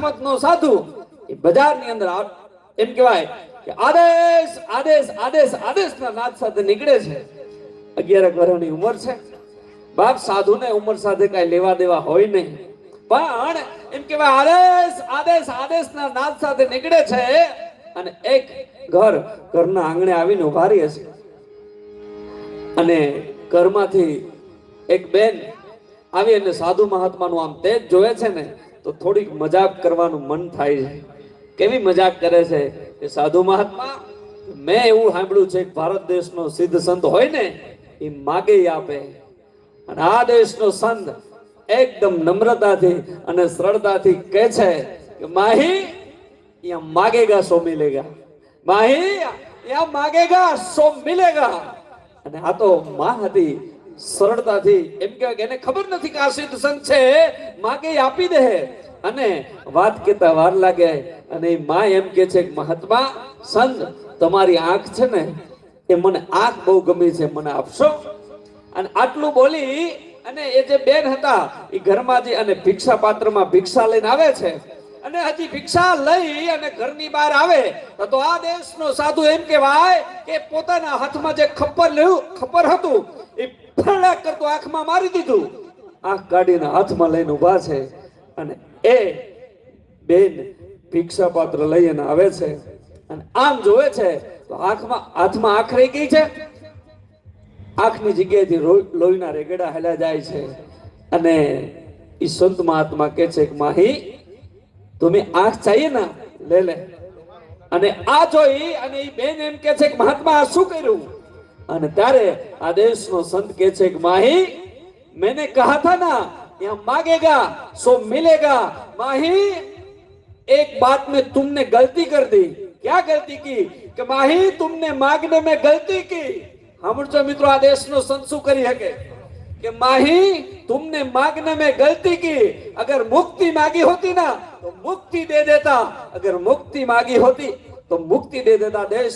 નાથમત નો સાધુ એ બજારની અંદર એમ કહેવાય કે આદેશ આદેશ આદેશ, આદેશના નાદ સાથે નીકળે છે. અગિયાર વર્ષની ઉંમર છે. બાપ સાધુને ઉંમર સાથે કઈ લેવા દેવા હોય નહીં. પણ એમ કહેવાય આદેશ આદેશ, આદેશના નાદ સાથે નીકળે છે અને એક ઘર ઘરના આંગણે આવીને ઊભા રહે છે. અને ઘરમાંથી એક બેન આવી અને સાધુ મહાત્માનું આમ તેજ જોવે છે ને તો થોડીક મજાક કરવાનું મન થાય છે. કેવી મજાક કરે છે? કે સાધુ મહાત્મા, મેં એવું સાંભળ્યું છે કે ભારત દેશનો સિદ્ધ સંત હોય ને, એ માગે આપે. અને આ દેશનો સંત એકદમ નમ્રતાથી અને સરળતાથી કહે છે કે, માહી યહાં માગેગા સો મિલેગા. માહી યહાં માગેગા સો મિલેગા. અને આ તો માં હતી. સરળતાથી એમ કહેવાય કે એને ખબર નથી કે આ સિદ્ધ સંત છે, માગે આપી દે. અને વાત કેતા વાર લાગે અને માં એમ કે છે મહાત્મા, સંત, તમારી આંખ છે ને, એ મને આંખ બહુ ગમી છે, મને આપશો? અને આટલું બોલી અને એ જે બેન હતા, એ ઘરમાં જે અને ભિક્ષા પાત્રમાં ભિક્ષા લઈને આવે છે, અને હજી ભિક્ષા લઈ અને ઘરની બહાર આવે, તો આ દેશનો સાધુ એમ કહેવાય કે પોતાના હાથમાં જે ખપ્પર લેવું ખપ્પર હતું, એ ફળાક કરતો આંખમાં મારી દીધું. આંખ કાઢીને હાથમાં લઈને ઊભા છે અને એ બેન ભિક્ષા પાત્ર લઈને આવે છે અને આમ જોવે છે તો આંખમાં, હાથમાં આંખ રહી ગઈ છે. આંખની જગ્યાએથી લોહીના રેગડા હેલા જાય છે અને એ સંત મહાત્મા કે છે કે માહી, તમે આંખ ચાહીએ ના, લે લે. અને આ જોઈ અને એ બેન એમ કે છે કે મહાત્મા આ શું કર્યું? અને ત્યારે આ દેશનો સંત કહે છે કે માહી मैंने कहा था ना यहाँ मांगेगा सो मिलेगा माही एक बात में तुमने गलती कर दी क्या गलती की कि माही तुमने मांगने में गलती की સાંભળજો મિત્રો આ દેશનો સંત શું કરી શકે कि माही तुमने मांगने में गलती की अगर मुक्ति मांगी होती ना तो मुक्ति दे देता अगर मुक्ति मांगी होती तो मुक्ति दे देता देश